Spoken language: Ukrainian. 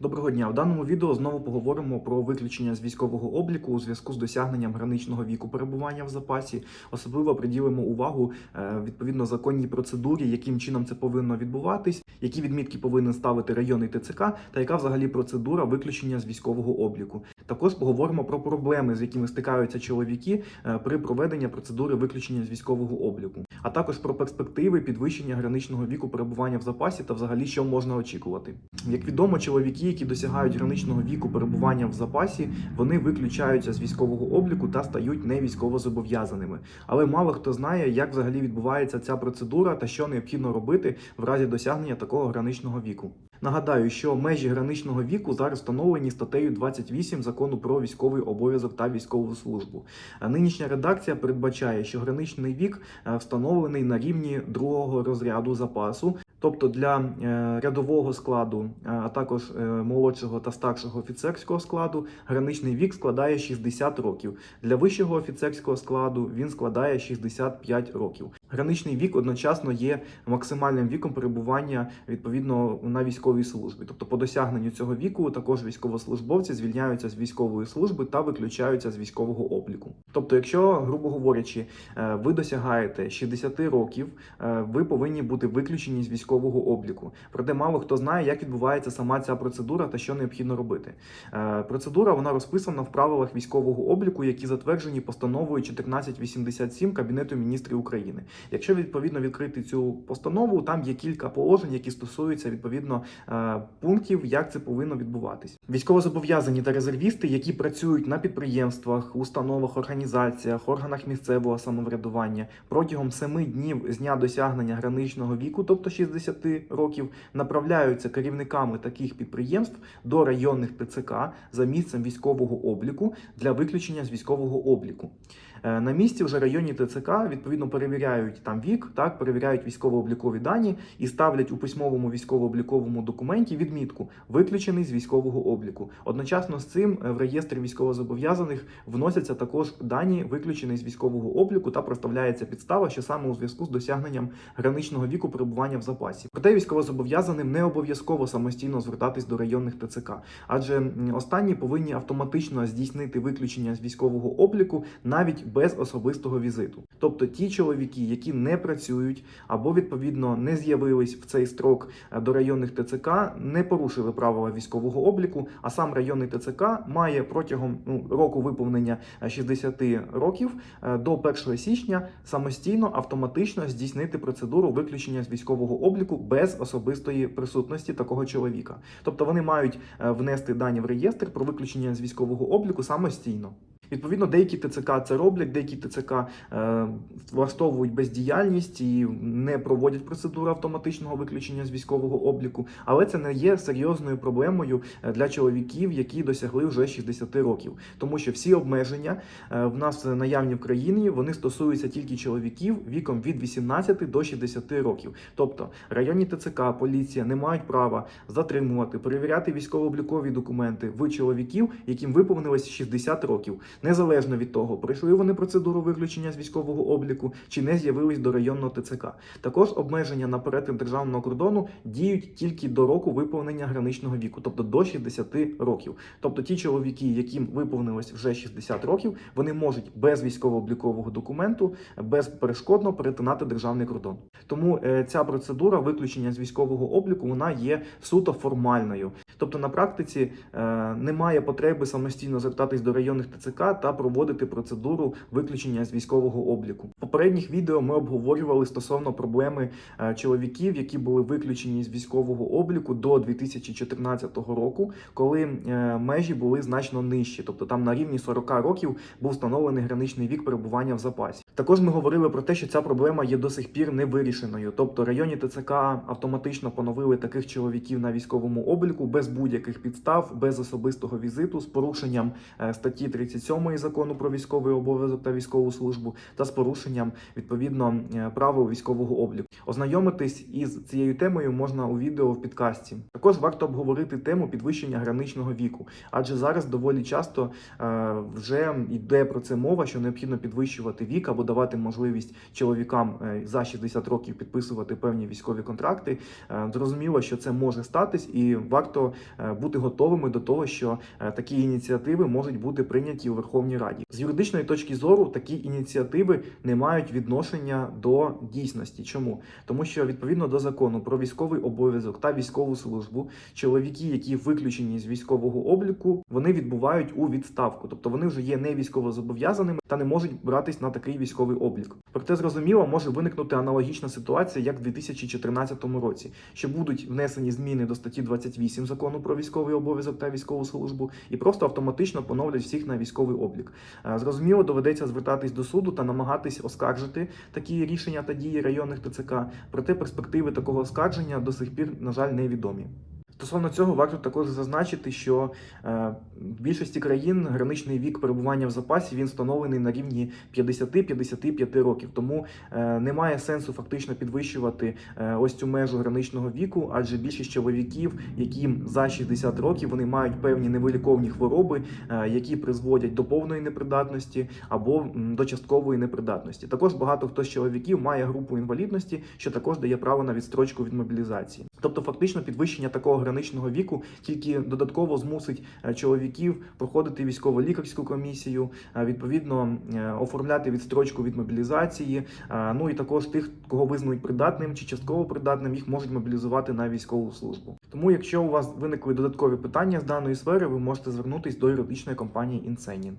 Доброго дня. В даному відео знову поговоримо про виключення з військового обліку у зв'язку з досягненням граничного віку перебування в запасі. Особливо приділимо увагу е, відповідно законній процедурі, яким чином це повинно відбуватись, які відмітки повинен ставити районний ТЦК, та яка взагалі процедура виключення з військового обліку. Також поговоримо про проблеми, з якими стикаються чоловіки е, при проведенні процедури виключення з військового обліку, а також про перспективи підвищення граничного віку перебування в запасі та взагалі що можна очікувати. Як відомо, чоловіки, які досягають граничного віку перебування в запасі, вони виключаються з військового обліку та стають не військовозобов'язаними. Але мало хто знає, як взагалі відбувається ця процедура та що необхідно робити в разі досягнення такого граничного віку. Нагадаю, що межі граничного віку зараз встановлені статтею 28 закону про військовий обов'язок та військову службу. Нинішня редакція передбачає, що граничний вік е, встановлений на рівні другого розряду запасу. Тобто для е, рядового складу, е, а також е, молодшого та старшого офіцерського складу, граничний вік складає 60 років. Для вищого офіцерського складу він складає 65 років. Граничний вік одночасно є максимальним віком перебування відповідно на військовій службі. Тобто, по досягненню цього віку також військовослужбовці звільняються з військової служби та виключаються з військового обліку. Тобто, якщо, грубо говорячи, е, ви досягаєте 60 років, е, ви повинні бути виключені з військового обліку. Проте мало хто знає, як відбувається сама ця процедура та що необхідно робити. Е, Процедура вона розписана в правилах військового обліку, які затверджені постановою 1487 Кабінету міністрів України. Якщо відповідно відкрити цю постанову, там є кілька положень, які стосуються відповідно е, пунктів, як це повинно відбуватись. Військовозобов'язані та резервісти, які працюють на підприємствах, установах, організаціях, органах місцевого самоврядування протягом 7 днів з дня досягнення граничного віку, тобто 60 років, направляються керівниками таких підприємств до районних ТЦК за місцем військового обліку для виключення з військового обліку. Е, На місці вже районні ТЦК відповідно перевіряють там вік, так перевіряють військово-облікові дані і ставлять у письмовому військово-обліковому документі відмітку виключений з військового обліку. Одночасно з цим е, в реєстр військовозобов'язаних вносяться також дані виключений з військового обліку та проставляється підстава, що саме у зв'язку з досягненням граничного віку перебування в запасі. Проте військовозобов'язаним не обов'язково самостійно звертатись до районних ТЦК, адже останні повинні автоматично здійснити виключення з військового обліку навіть без особистого візиту. Тобто ті чоловіки, які не працюють або відповідно не з'явились в цей строк е, до районних ТЦК, не порушили правила військового обліку. А сам районний ТЦК має протягом ну, року виповнення е, 60 років е, до 1 січня самостійно автоматично здійснити процедуру виключення з військового обліку без особистої присутності такого чоловіка. Тобто вони мають е, внести дані в реєстр про виключення з військового обліку самостійно. Відповідно, деякі ТЦК це роблять, деякі ТЦК е, влаштовують бездіяльність і не проводять процедуру автоматичного виключення з військового обліку, але це не є серйозною проблемою е, для чоловіків, які досягли вже 60 років, тому що всі обмеження е, в нас наявні в країні вони стосуються тільки чоловіків віком від 18 до 60 років. Тобто районні ТЦК, поліція не мають права затримувати, перевіряти військово-облікові документи в чоловіків, яким виповнилось 60 років незалежно від того, пройшли вони процедуру виключення з військового обліку чи не з'явились до районного ТЦК. Також обмеження на перетин державного кордону діють тільки до року виповнення граничного віку, тобто до 60 років. Тобто ті чоловіки, яким виповнилось вже 60 років, вони можуть без військово-облікового документу безперешкодно перетинати державний кордон. Тому е, ця процедура виключення з військового обліку вона є суто формальною. Тобто на практиці е, немає потреби самостійно звертатись до районних ТЦК та проводити процедуру виключення з військового обліку. В попередніх відео ми обговорювали стосовно проблеми е, чоловіків, які були виключені з військового обліку до 2014 року, коли е, межі були значно нижчі, тобто там на рівні 40 років був встановлений граничний вік перебування в запасі. Також ми говорили про те, що ця проблема є до сих пір не вирішеною. Тобто районні ТЦК автоматично поновили таких чоловіків на військовому обліку без будь-яких підстав, без особистого візиту, з порушенням е, статті 37 7 закону про військовий обов'язок та військову службу та з порушенням відповідно е, правил військового обліку. Ознайомитись із цією темою можна у відео в підкасті. Також варто обговорити тему підвищення граничного віку, адже зараз доволі часто е, вже йде про це мова, що необхідно підвищувати вік або давати можливість чоловікам е, за 60 років підписувати певні військові контракти. Е, Зрозуміло, що це може статись, і варто е, бути готовими до того, що такі ініціативи можуть бути прийняті у Верховній Раді. З юридичної точки зору такі ініціативи не мають відношення до дійсності. Чому? Тому що відповідно до закону про військовий обов'язок та військову службу, чоловіки, які виключені з військового обліку, вони відбувають у відставку, тобто вони вже є не військовозобов'язаними та не можуть братись на такий військовий облік. Проте зрозуміло, може виникнути аналогічна ситуація, як в 2014 році, що будуть внесені зміни до статті 28 закону про військовий обов'язок та військову службу, і просто автоматично поновлять всіх на військовий облік. Е, Зрозуміло, доведеться звертатись до суду та намагатись оскаржити такі рішення та дії районних ТЦК. Проте перспективи такого оскарження до сих пір, на жаль, невідомі. Стосовно цього варто також зазначити, що е, в більшості країн граничний вік перебування в запасі він встановлений на рівні 50-55 років. Тому е, немає сенсу фактично підвищувати е, ось цю межу граничного віку, адже більшість чоловіків, яким за 60 років вони мають певні невиліковні хвороби, які призводять до повної непридатності або до часткової непридатності. Також багато хто з чоловіків має групу інвалідності, що також дає право на відстрочку від мобілізації. Тобто, фактично, підвищення такого граничного віку тільки додатково змусить е, чоловіків проходити військово-лікарську комісію, е, відповідно е, оформляти відстрочку від мобілізації. Ну і також тих, кого визнають придатним чи частково придатним, їх можуть мобілізувати на військову службу. Тому, якщо у вас виникли додаткові питання з даної сфери, ви можете звернутись до юридичної компанії Інсенін.